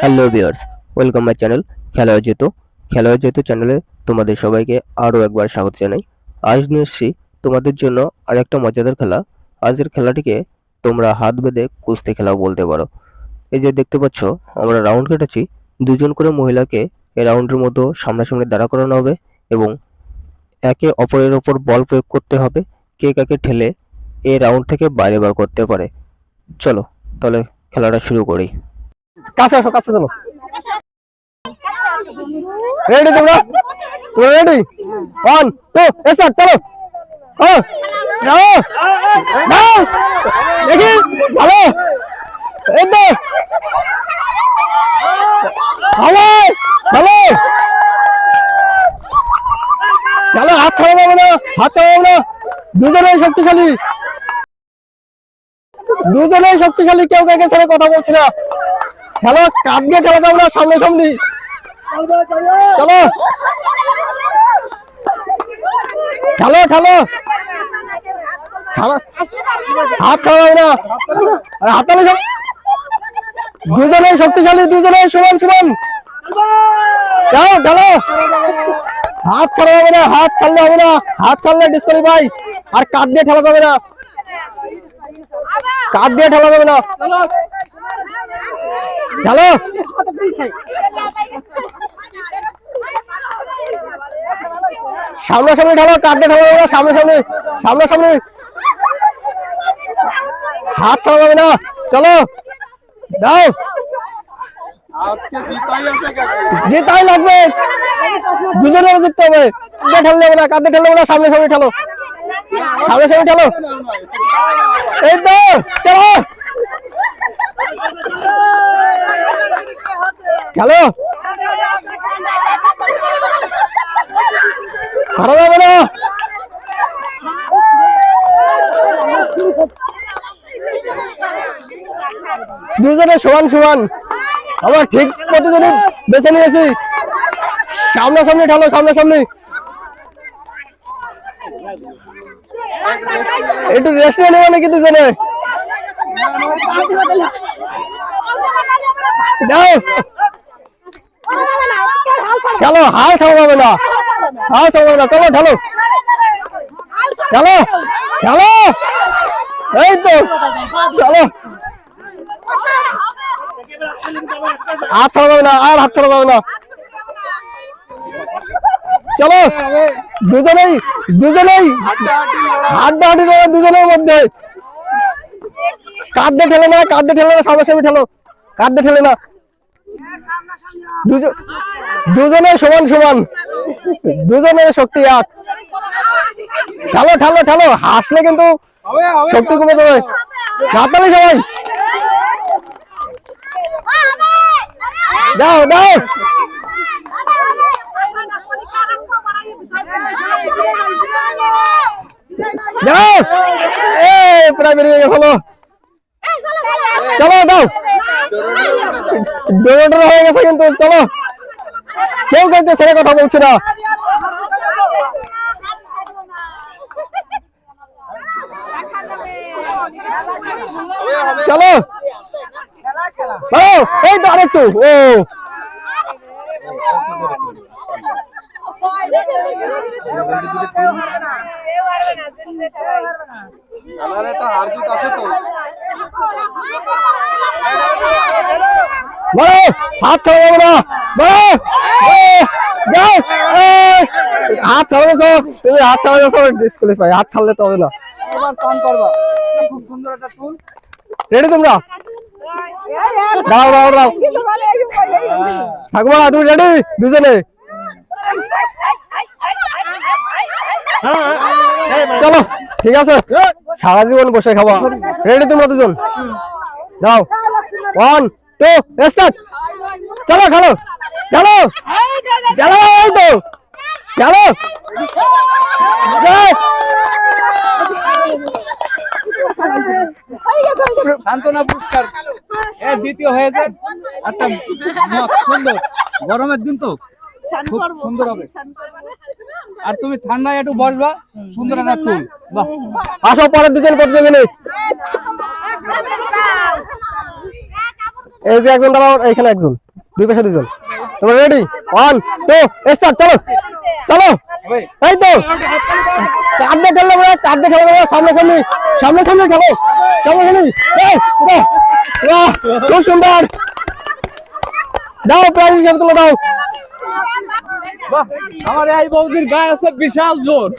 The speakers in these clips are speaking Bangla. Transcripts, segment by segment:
Hello viewers welcome my channel খেলোয়াড় যেত খেলোয়াড় যেত চ্যানেলে তোমাদের সবাইকে আরও একবার স্বাগত জানাই। আজ নিয়ে এসেছি তোমাদের জন্য আরেকটা মজাদার খেলা। আজের খেলাটিকে তোমরা হাত বেঁধে কুস্তি খেলাও বলতে পারো। এই যে দেখতে পাচ্ছ, আমরা রাউন্ড কেটেছি। দুজন করে মহিলাকে এই রাউন্ডের মধ্যে সামনাসামনি দাঁড়া করানো হবে এবং একে অপরের ওপর বল প্রয়োগ করতে হবে। কে কাকে ঠেলে এই রাউন্ড থেকে বাইরে বার করতে পারে। চলো, তাহলে খেলাটা শুরু করি। কাছে আসো, কাছে চলো। রেডি তোমরা? তোমরা রেডি ওয়ান টু স্টার্ট চলো। দেখি, ভালো। তো ভালো ভালো। হাত ছাড়া যাবে না হাত ছাড়া যাবে না। দুজনেই শক্তিশালী। দুজনেই শক্তিশালী, কেউ কাকে ছেড়ে কথা বলছি না। খেলো দিয়ে খেলা যাবে না সামনে সামনে। চলো খেলো খেলো। হাত ছাড়া না হাত দুজনেই শক্তিশালী, দুজনেই সমান সমান যাও খেলো। হাত ছাড়া হবে না, হাত ছাড়লে হবে না। হাত ছাড়লে ডিসকোয়ালিফাই আর কাপ দিয়ে খেলা যাবে না। কাপ দিয়ে খেলা যাবে না। খেলো সামনাসামনি ঢালো কাঁদতে ঢালো না, সামনে সামনাসামনি সামনাসামনি হাত ছাড়া যাবে না। চলো। দাও। জিতাই লাগবে দুজনে জিততে হবে। হবে না ঠেললে হবে না, সামনে সামনে ঠেলো সামনে সামনে ঠেলো এই তো, চলো। খেলো। ছাড়া যাবে না দুজনে সমান সমান। আমার ঠিক প্রতিজনে বেছে নিয়েছি। সামনাসামনি ঠালো, সামনাসামনি। একটু রেস্ট নিয়ে নেবে নাকি দুজনে? চলো, হাল ছাড়া না। হাল ছাড়া না। চলো, ঢালো। চলো চলো এই তো চলো হাত ছাড়া না, আর হাত ছাড়া যাবে না। চলো। দুজনেই দুজনেই। হাড্ডাহাড্ডি নেবে দুজনের মধ্যে। কাঁদতে ঠেলে না কাঁদতে ঠেলে না সামনাসামনি ঠেলো। কাঁদতে ঠেলে না। দুজন দুজনে সমান সমান। দুজনের শক্তি এক। ঠালো ঠালো ঠালো। হাসলে কিন্তু শক্তি কমে যাবে। হাততালি সবাই। দাও দাও। দাও এ প্রায় বেরিয়ে গেছে হলো চলো দাও ডোরোডোর হয়ে গেছে কিন্তু চলো কেউ কাউকে ছেড়ে কথা বলছি না। চলো এই তো আরেকটু, ও! বড় হাত ছাড়া যাবে না বড় যাও এই, হাত ছাড়া যাচ্ছ তুমি হাত ছাড়া যাচ্ছ ডিসকুয়ালিফাই হাত ছাড়লে তো হবে না রেডি তোমরা দাও দাও দাও ঠাকুমা তুমি রেডি দুজনে চলো, ঠিক আছে। সারা জীবন বসে খাওয়া রেডি তোমরা দুজন? দাও ওয়ান টু স্টার্ট চলো, খেলো। খেলো। খেলো তো খেলো। দ্বিতীয় হয়েছে। একটা সুন্দর। গরমের দিন তো। আর তুমি ঠান্ডায় একটু বসবা সুন্দর আসো পরের দুজন এই যে একজন দাঁড়াও এখানে একজন। দুই পাশে দুজন। তোমরা রেডি টু স্টার্ট চলো। চলো। এই তো। কাঁদতে খেললে বলে কাঁদতে খেলে সামনে সামনে সামনে সামনে খেলো। সামনে সামনে খুব সুন্দর। দাও প্রাইজ হিসেবে দাও। আমার এই বৌদির গায়ে আছে বিশাল জোর।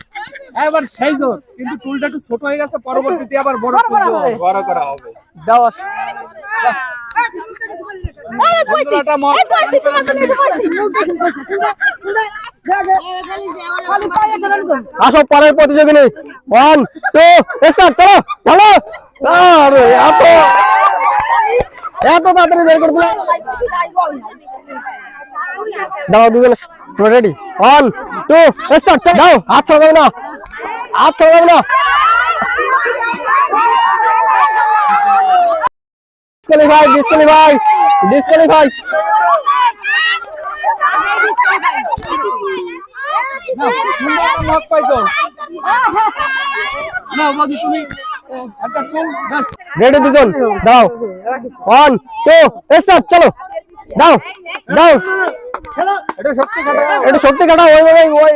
এবার সেই জোর। কিন্তু টুলটা একটু ছোট হয়ে গেছে পরবর্তীতে আবার বড় তুলতে হবে, বড় করা হবে। মন আসো পরের প্রতিযোগিনী। ওয়ান টু স্টার্ট চলো। চলো আরে এত। এত তাড়াতাড়ি বের করে দিলাম। দাও, দুজন রেডি ওয়ান টু স্টার্ট চলো। দাও, হাত ছড়া যাবে না। হাত ছড়া যাবে না। একটা টুল ব্যাস রেডি দুজন? দাও। ওয়ান টু স্টার্ট চলো। দাও দাও। এটা সত্যি কাটাও ওই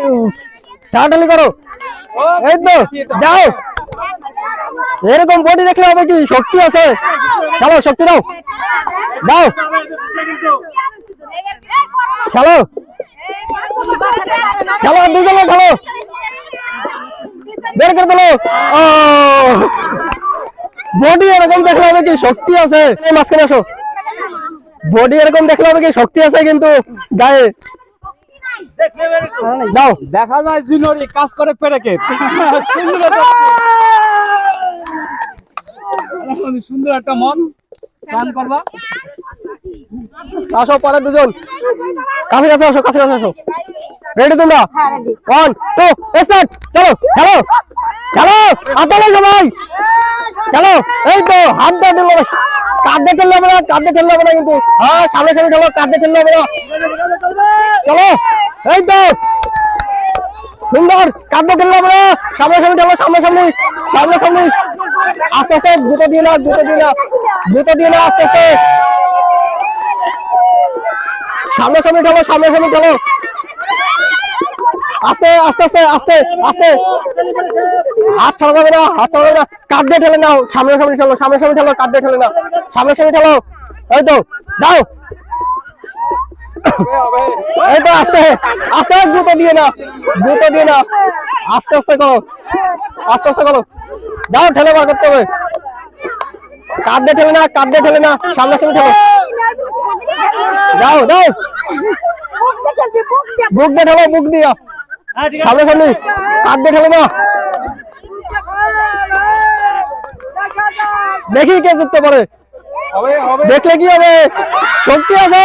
টাটালি করো। এই তো যাও এরকম বডি দেখলে হবে কি? শক্তি আছে। চলো শক্তি দাও। দাও। খেলো। খেলো দুজনে খেলো। বের করে দিলো। বডি এরকম দেখলে হবে কি? শক্তি আছে। মাঝখানে আসো। বডি এরকম দেখলে হবে কি? শক্তি আছে কিন্তু গায়ে। দাও। দেখা যায় জিনোরি কাজ করে পেরেকে। সুন্দর একটা- মন। গান করবা? আসো পরে দুজন। কাছে কাছে আসো কাছে কাছে আসো। রেডি তোমরা? ওয়ান টু স্টার্ট চলো খেলো। খেলো। আতালে সবাই খেলো। এই তো হাত দিয়ে দিল। কাঁদতে হবে না কাঁদতে হবে না কিন্তু। হ্যাঁ সামনে সামনে খেলো কাঁদতে হবে না। চলো, এই তো। সুন্দর কাঁদতে হবে না। সামনে সামনে খেলো সামনে সামনে সামনে সামনে। আস্তে আস্তে দুটো দিয়ে না দুটো দিয়ে না দুটো দিয়ে না আস্তে আস্তে। সামনে সামনে ঢালো সামনে সামনে ঢালো আস্তে আস্তে আস্তে আস্তে আস্তে। হাত ছাড়া যাবে না হাত ছাড়া যাবে না কাঁধ দিয়ে ঠেলে নাও। সামনে সামনে ঠেলো সামনে সামনে ঠেলো কাঁধ দিয়ে ঠেলে নাও। সামনে সামনে ঠেলো। এই তো দাও। এই তো আস্তে আস্তে জুতো দিয়ে না জুতো দিয়ে না আস্তে আস্তে করো। আস্তে আস্তে করো। দাও ঠেলে বার করতে হবে। কাঁধ দিয়ে ঠেলে না কাঁধ দিয়ে ঠেলে না সামনে সামনে ঠেলো। দাও দাও। বুক দিয়ে ঠেলো বুক দিয়া। সামনে সামনে। কাঁধ দিয়ে ঠেলো না। দেখি কে জিততে পারে দেখলে কি হবে? শক্তি আছে।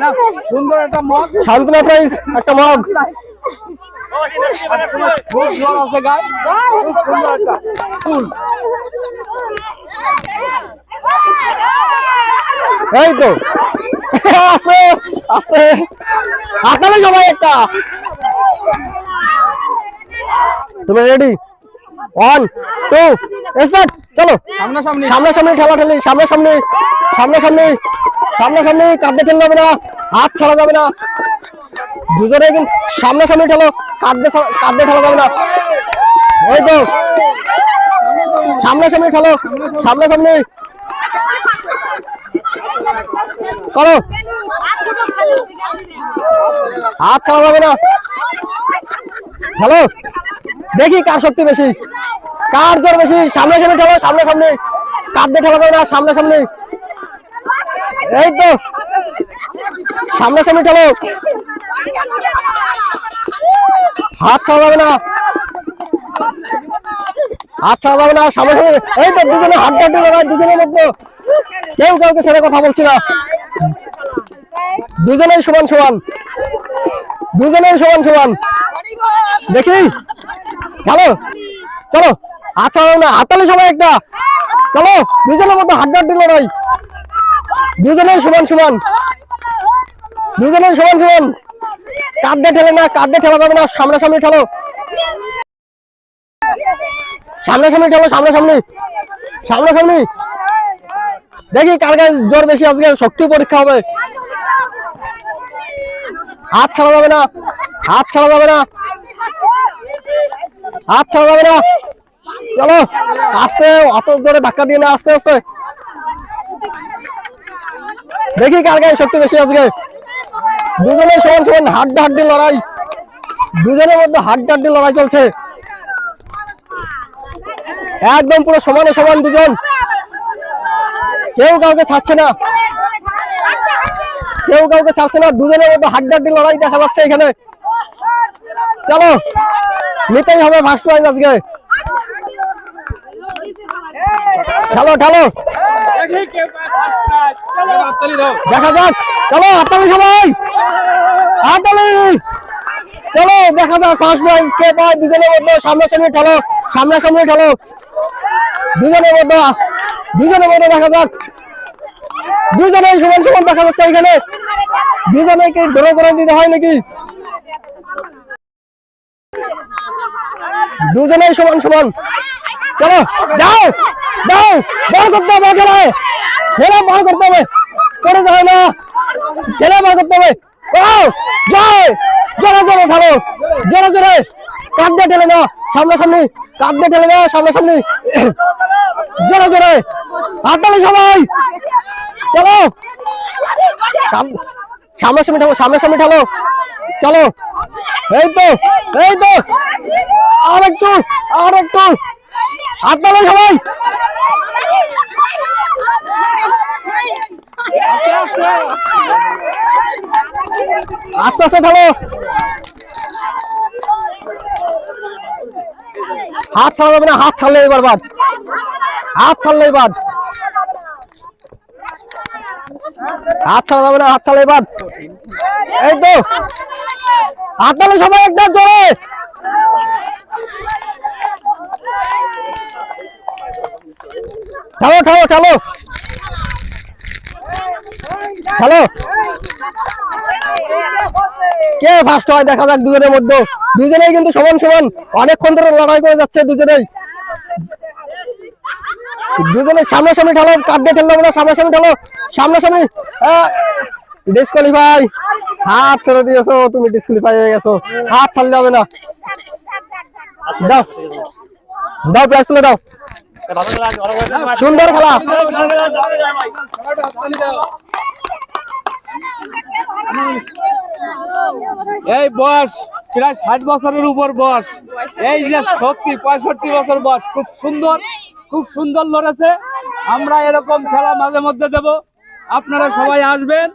না সুন্দর একটা শান্তনা প্রাইজ একটা মগ। খুব জোর আছে গান খুব সুন্দর একটা ফুল। এই তো। আস্তে আস্তে হাতালে সবাই একটা। তুমি রেডি ওয়ান টু স্টার্ট চলো। সামনে সামনে সামনে সামনে ঠেলা ঠেলি সামনে সামনে সামনে সামনে সামনে সামনে কাঁদতে ঠেলা যাবে না হাত ছাড়া যাবে না। দুজনে কিন্তু সামনে সামনে ঠেলো কাঁদতে কাঁদতে ঠেলা যাবে না। ওই তো। সামনে সামনে ঠেলো সামনে সামনে করো। হাত ছাড়া না। হ্যালো? দেখি কার শক্তি বেশি। কার জোর বেশি? সামনে সামনে ঠেলো, সামনে সামনে। কাঁদতে ঠেলা যাবে না, সামনে সামনে। এই তো। সামনে সামনে ঠেলো। হাত ছাড়া যাবে না। হাত ছাড়া যাবে না, সামনে সামনে। এই তো, দুজনে হাত ডাটি লাগায় দুজনের মধ্যে। কেউ কাউকে ছেড়ে কথা বলছি না। দুজনেই সমান সমান। দুজনেই সমান সমান। দেখি। চলো। চলো। ছাড়াও না হাতালে সবাই একটা। চলো। দুজনের মধ্যে হাত ডাটি লড়াই দুজনেই সমান সমান। দুজনেই সমান সমান। কাঁধে ঠেলে না, কাঁধে ঠেলা যাবে না। সামনে সামনে ঠেলো। সামনাসামনি ঠেলো, সামনাসামনি। সামনাসামনি। দেখি কার জোর বেশি, আজকে শক্তি পরীক্ষা হবে। হাত ছাড়া যাবে না। হাত ছাড়া যাবে না। হাত ছাড়া যাবে না। চলো, আস্তে, অত জোরে ধাক্কা দিয়ে না, আস্তে আস্তে। দেখি কার গায়ে শক্তি বেশি আজকে। দুজনের সমান সমান হাড্ডা হাড্ডি লড়াই। দুজনের মধ্যে হাড্ডা হাড্ডি লড়াই চলছে। একদম পুরো সমানে সমান দুজন। কেউ কাউকে ছাড়ছে না। কেউ কাউকে ছাড়ছে না, দুজনের মধ্যে হাড্ডা হাড্ডি লড়াই দেখা যাচ্ছে এখানে। চলো, নিতেই হবে ফার্স্ট প্রাইজ আজকে। খেলো খেলো দেখি যাক, চলো, হাততালি সবাই। হাততালি। চলো, দেখা যাক ফার্স্ট প্রাইজ কে পায়। দুজনের মধ্যে সামনাসামনি ঠেলো সামনাসামনি ঠেলো দুজনের মধ্যে দুজনের মধ্যে দেখা যাক। দুজনে সমান সমান দেখা যাচ্ছে এখানে। দুজনে কি ধরে করে দিতে হয় নাকি? দুজনেই সমান সমান। চলো, যাও যাও, বল করতে হবে খেলায় খেলা বল করতে হবে। করে যাবে না। খেলা বল করতে হবে। ও জয়, জোরে জোরে খেলো জোরে জোরে। দিয়ে ঠেলে না সামনাসামনি। কাঁদ দিয়ে ঠেলে না সামনাসামনি। জোরে জোরে। হাততালি সবাই। চলো। সামনাসামনি ঠেলো সামনাসামনি ঠেলো চলো। এই তো এই তো। আর একটু আর একটু হাততালি সবাই। আস্তে আস্তে ঠেলো হাত ছাড়া যাবে না, হাত ছাড়লে এবার বাদ। হাত ছাড়লে এবার। হাত ছাড়া যাবে না, হাত ছাড়লে এবার। এই তো। হাত তালে সবাই একদম জোরে। খেলো খেলো খেলো। খেলো। কে ফার্স্ট হয়? দেখা যাক দুজনের মধ্যে। দুজনেই কিন্তু সমান সমান। অনেকক্ষণ ধরে লড়াই করে যাচ্ছে দুজনেই। দুজনে সামনাসামনি ঠেলো কাঁদতে ঠেললো না সামনাসামনি ঠেলো সামনাসামনি ডিসকোয়ালিফাই হাত ছেড়ে দিয়েছ, তুমি ডিসকোয়ালিফাই হয়ে গেছো। হাত ছাড়লে হবে না। দাও। দাও প্রাইজ তুলে দাও। সুন্দর খেলা। এই বয়স, প্রায় ষাট বছরের উপর বয়স। এই যে সত্যি, পঁয়ষট্টি বছর বয়স। খুব সুন্দর খুব সুন্দর লড়েছে। আমরা এরকম খেলা মাঝে মধ্যে দেব। আপনারা সবাই আসবেন।